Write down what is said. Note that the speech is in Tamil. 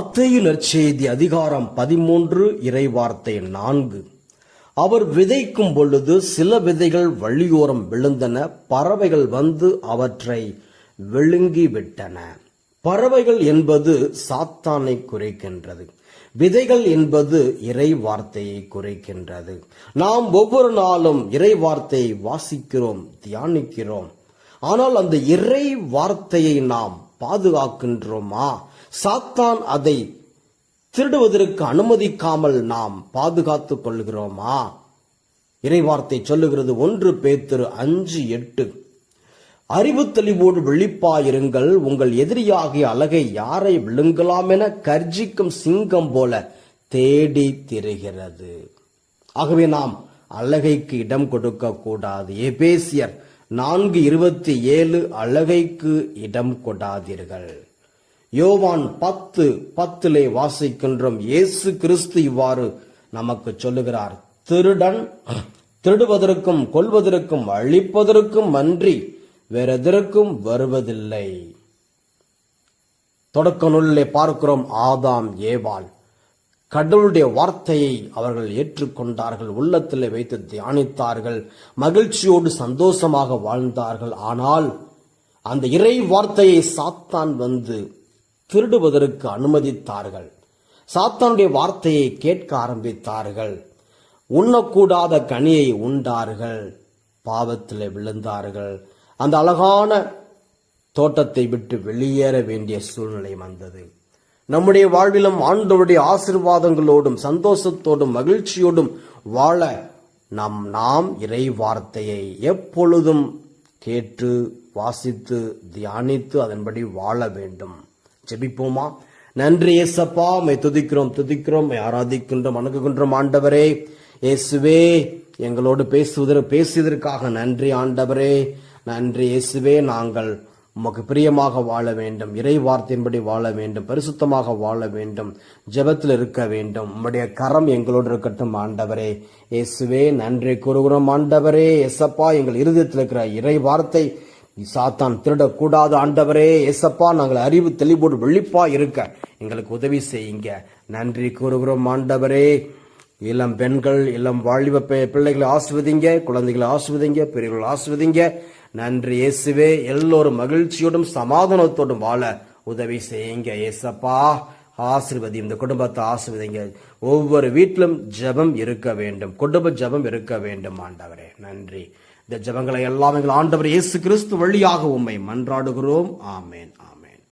மத்தேயு நற்செய்தி அதிகாரம் பதிமூன்று இறைவார்த்தை நான்கு. அவர் விதைக்கும் பொழுது சில விதைகள் வழியோரம் விழுந்தன பறவைகள் வந்து அவற்றை விழுங்கி விட்டன பறவைகள் என்பது சாத்தானை குறைக்கின்றது. விதைகள் என்பது இறை வார்த்தையை குறைக்கின்றது. நாம் ஒவ்வொரு நாளும் இறை வார்த்தையை வாசிக்கிறோம் தியானிக்கிறோம். ஆனால் அந்த இறை வார்த்தையை நாம் பாதுகாக்கின்றோமா? சாத்தான் அதை திருடுவதற்கு அனுமதிக்காமல் நாம் பாதுகாத்துக் கொள்கிறோமா? இறைவார்த்தை சொல்லுகிறது ஒன்று பேத்திரு அஞ்சு எட்டு. அறிவு தெளிவோடு விழிப்பாயிருங்கள். உங்கள் எதிரியாகிய அழகை யாரை விழுங்கலாம் என கர்ஜிக்கும் சிங்கம் போல தேடி திரிகிறது. ஆகவே நாம் அழகைக்கு இடம் கொடுக்க கூடாது. எபேசியர் நான்கு இருபத்தி ஏழு அழகைக்கு இடம் கொடாதீர்கள். யோவான் பத்து பத்திலே வாசிக்கின்றோம். இயேசு கிறிஸ்து இவ்வாறு நமக்கு சொல்லுகிறார். திருடன் திருடுவதற்கும் கொல்வதற்கும் அழிப்பதற்கும் அன்றி வேறெதற்கும் வருவதில்லை. தொடக்க நூலிலே பார்க்கிறோம். ஆதாம் ஏவாள். கடவுளுடைய வார்த்தையை அவர்கள் ஏற்றுக்கொண்டார்கள் உள்ளத்தில் வைத்து தியானித்தார்கள் மகிழ்ச்சியோடு சந்தோஷமாக வாழ்ந்தார்கள். ஆனால் அந்த இறை வார்த்தையை சாத்தான் வந்து திருடுவதற்கு அனுமதித்தார்கள். சாத்தானுடைய வார்த்தையை கேட்க ஆரம்பித்தார்கள். உண்ணக்கூடாத கனியை உண்டார்கள். பாவத்தில் விழுந்தார்கள். அந்த அழகான தோட்டத்தை விட்டு வெளியேற வேண்டிய சூழ்நிலை வந்தது. நம்முடைய வாழ்விலும் ஆண்டவருடைய ஆசிர்வாதங்களோடும் சந்தோஷத்தோடும் மகிழ்ச்சியோடும் வாழ நம் நாம் இறை வார்த்தையை எப்பொழுதும் கேட்டு வாசித்து தியானித்து அதன்படி வாழ வேண்டும். ஜெபிப்போமா? நன்றி ஏசப்பா மை துதிக்கிறோம் துதிக்கிறோம். ஆராதிக்கின்றோம் அணுகுகின்றோம் ஆண்டவரே. இயேசுவே எங்களோடு பேசுவதற்கு பேசியதற்காக நன்றி ஆண்டவரே. நன்றி இயேசுவே. நாங்கள் உமக்கு பிரியமாக வாழ வேண்டும் இறை வார்த்தையின்படி வாழ வேண்டும் பரிசுத்தமாக வாழ வேண்டும் ஜெபத்தில் இருக்க வேண்டும். உம்முடைய கரம் எங்களோடு இருக்கட்டும் ஆண்டவரே. இயேசுவே நன்றி கூறுகிறோம் ஆண்டவரே. எசப்பா எங்கள் இருதயத்தில் இருக்கிற இறை வார்த்தை சாத்தான் திருடக்கூடாது ஆண்டவரே. எசப்பா நாங்கள் அறிவு தெளிவோடு வெளிப்பா இருக்க எங்களுக்கு உதவி செய்யுங்க. நன்றி கூறுகிறோம் ஆண்டவரே. இளம் பெண்கள் இளம் வாலிப பிள்ளைகளை ஆசுவதிங்க குழந்தைகளை ஆசுவதிங்க பெரியவர்கள் ஆசுவதிங்க நன்றி இயேசுவே. எல்லோரும் மகிழ்ச்சியோடும் சமாதானத்தோடும் வாழ உதவி செய்யுங்க ஏசப்பா ஆசிர்வதி இந்த குடும்பத்தை ஆசிர்வதிங்க. ஒவ்வொரு வீட்டிலும் ஜெபம் இருக்க வேண்டும். குடும்ப ஜெபம் இருக்க வேண்டும் ஆண்டவரே. நன்றி. இந்த ஜெபங்களை எல்லாம் எங்கள் ஆண்டவர் இயேசு கிறிஸ்து வழியாக உண்மை மன்றாடுகிறோம். ஆமேன் ஆமேன்.